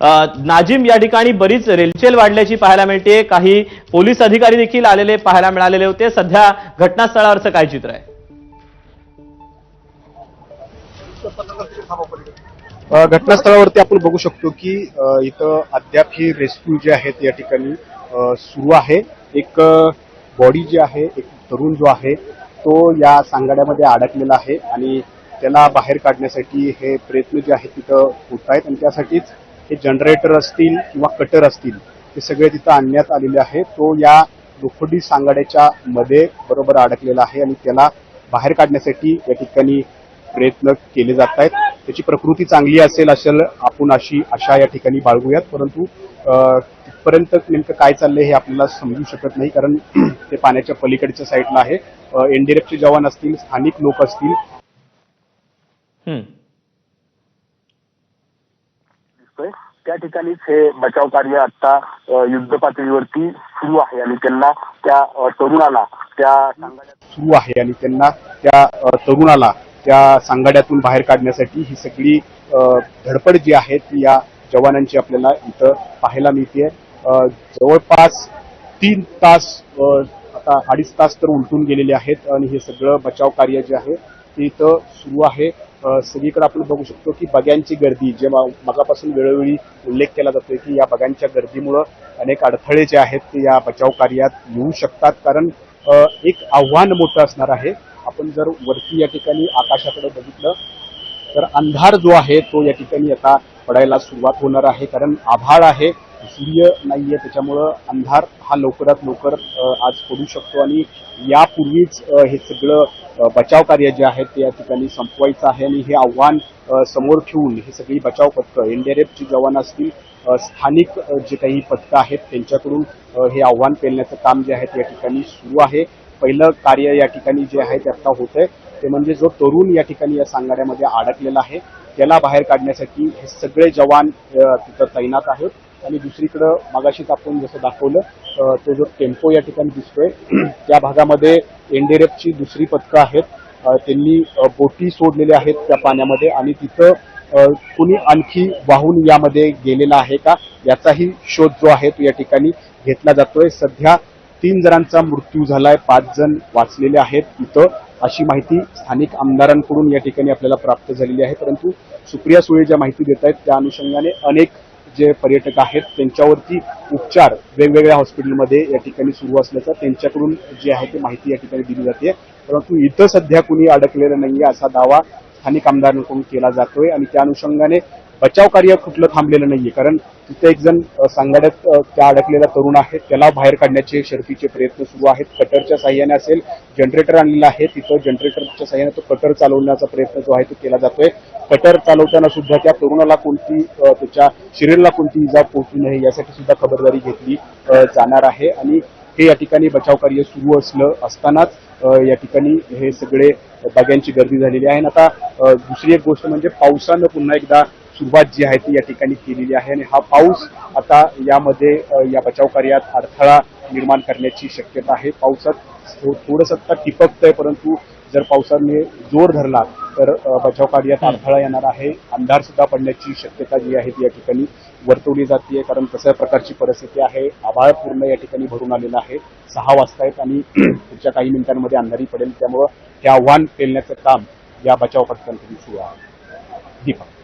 नाजिम या ठिकाणी बरीच रेलचेल वाढल्याची पाहायला मिळते. काही पोलीस अधिकारी देखील आलेले पाहायला मिळालेले होते. सध्या घटनास्थळावरचं काय चित्र आहे? घटनास्थळावरती आपण बघू शकतो की इथं अद्याप ही रेस्क्यू जे आहेत या ठिकाणी सुरू आहे. एक बॉडी जी आहे एक तरुण जो आहे तो या सांगाड्यामध्ये अडकलेला आहे आणि त्याला बाहेर काढण्यासाठी हे प्रयत्न जे आहेत तिथं होत आहेत आणि त्यासाठीच हे जनरेटर असतील किंवा कटर असतील हे सगळे तिथं आणण्यात आलेले आहे तो या लोखंडी सांगाड्याच्या मध्ये बरोबर अडकलेला आहे आणि त्याला बाहेर काढण्यासाठी या ठिकाणी प्रयत्न केले जात आहेत. त्याची प्रकृती चांगली असेल असेल आपण अशी आशा या ठिकाणी बाळगूयात. परंतु तिथपर्यंत नेमकं काय चाललंय हे आपल्याला समजू शकत नाही कारण ते पाण्याच्या पलीकडच्या साईडला आहे. एनडीएफचे जवान असतील स्थानिक लोक असतील हं. दिसतोय त्या ठिकाणीच हे बचाव कार्य आता युद्ध पातळीवरती सुरू आहे आणि त्यांना त्या तरुणाला त्या सांगाड्यात सुरू आहे आणि त्यांना त्या तरुणाला त्या सांगाड्यातून बाहेर काढण्यासाठी ही सगळी धडपड जी आहे ती या जवानांची आपल्याला इथं पाहायला मिळते जवळपास तीन तास आता अडीच तास तर उलटून गेलेले आहेत आणि हे सगळं बचाव कार्य जे आहे ते इथं सुरू आहे. सगळीकडे आपण बघू शकतो की बग्यांची गर्दी जे मगापासून वेळोवेळी उल्लेख केला जातोय की या बग्यांच्या गर्दीमुळं अनेक अडथळे जे आहेत ते या बचाव कार्यात येऊ शकतात. कारण एक आव्हान मोठं असणार आहे. आपण जर वरती या ठिकाणी आकाशाकडे बघितलं तर अंधार जो आहे तो या ठिकाणी आता पडायला सुरुवात होणार आहे. कारण आभाळ आहे सूर्य नाहीये त्याच्यामुळं अंधार हा लवकरात लवकर आज पडू शकतो. आणि यापूर्वीच हे सगळं बचाव कार्य जे आहे ते या ठिकाणी संपवायचं आहे आणि हे आव्हान समोर ठेवून ही सगळी बचाव पथकं एनडीआरएफची जवान असतील स्थानिक जे काही पथकं आहेत त्यांच्याकडून हे आव्हान पेलण्याचं काम जे आहे ते या ठिकाणी सुरू आहे. पहिलं कार्य या ठिकाणी जे आहे ते आता होत आहे ते म्हणजे जो तरुण या ठिकाणी या सांगाड्यामध्ये अडकलेला आहे त्याला बाहेर काढण्यासाठी हे सगळे जवान तिथं तैनात आहेत. आणि दुसरीकडं मगाशीच आपण जसं दाखवलं तो जो टेम्पो या ठिकाणी दिसतोय त्या भागामध्ये एनडीआरएफची दुसरी पथकं आहेत. त्यांनी बोटी सोडलेल्या आहेत त्या पाण्यामध्ये आणि तिथं कुणी आणखी वाहून यामध्ये गेलेला आहे का याचाही शोध जो आहे तो या ठिकाणी घेतला जातोय. सध्या तीन जणांचा मृत्यू झालाय पाच जण वाचलेले आहेत. तिथं अशी माहिती स्थानिक आमदारांकडून या ठिकाणी आपल्याला प्राप्त झालेली आहे. परंतु सुप्रिया सुळे ज्या माहिती देत आहेत त्या अनुषंगाने अनेक जे पर्यटक आहेत त्यांच्यावरती उपचार वेगवेगळ्या हॉस्पिटलमध्ये या ठिकाणी सुरू असल्याचं त्यांच्याकडून जी आहे ती माहिती या ठिकाणी दिली जाते. परंतु इथं सध्या कुणी अडकलेलं नाहीये असा दावा स्थानिक आमदारांकडून केला जातोय आणि त्या अनुषंगाने बचाव कार्य कुठलं थांबलेलं नाहीये. कारण तिथे एक जण सांगाड्यात त्या अडकलेला तरुण आहे. त्याला बाहेर काढण्याचे शर्तीचे प्रयत्न सुरू आहेत. कटरच्या साह्याने असेल जनरेटर आणलेलं आहे. तिथं जनरेटरच्या साह्याने तो कटर चालवण्याचा प्रयत्न जो आहे तो केला जातोय. कटर चालवताना सुद्धा त्या तरुणाला कोणती त्याच्या शरीराला कोणती इजा पोहोचू नये यासाठी सुद्धा खबरदारी घेतली जाणार आहे. आणि हे या ठिकाणी बचाव कार्य सुरू असलं असतानाच या ठिकाणी हे सगळे बग्यांची गर्दी झालेली आहे. आणि आता दुसरी एक गोष्ट म्हणजे पावसानं पुन्हा एकदा सुरुवात जी आहे ती या ठिकाणी केलेली आहे आणि हा पाऊस आता यामध्ये या बचाव कार्यात अडथळा निर्माण करण्याची शक्यता आहे. पावसात थोडस आता टिपकतंय परंतु जर पावसाने जोर धरला तर बचाव कार्यात अडथळा येणार आहे. अंधार सुद्धा पडण्याची शक्यता जी आहे ती या ठिकाणी वर्तवली जाते कारण तशा प्रकारची परिस्थिती आहे. आभाळ पूर्ण या ठिकाणी भरून आलेलं आहे. सहा वाजता आहेत आणि पुढच्या काही मिनिटांमध्ये अंधारी पडेल. त्यामुळं हे आव्हान पेलण्याचं काम या बचाव पथकांकडून सुरू आहे. दीपक.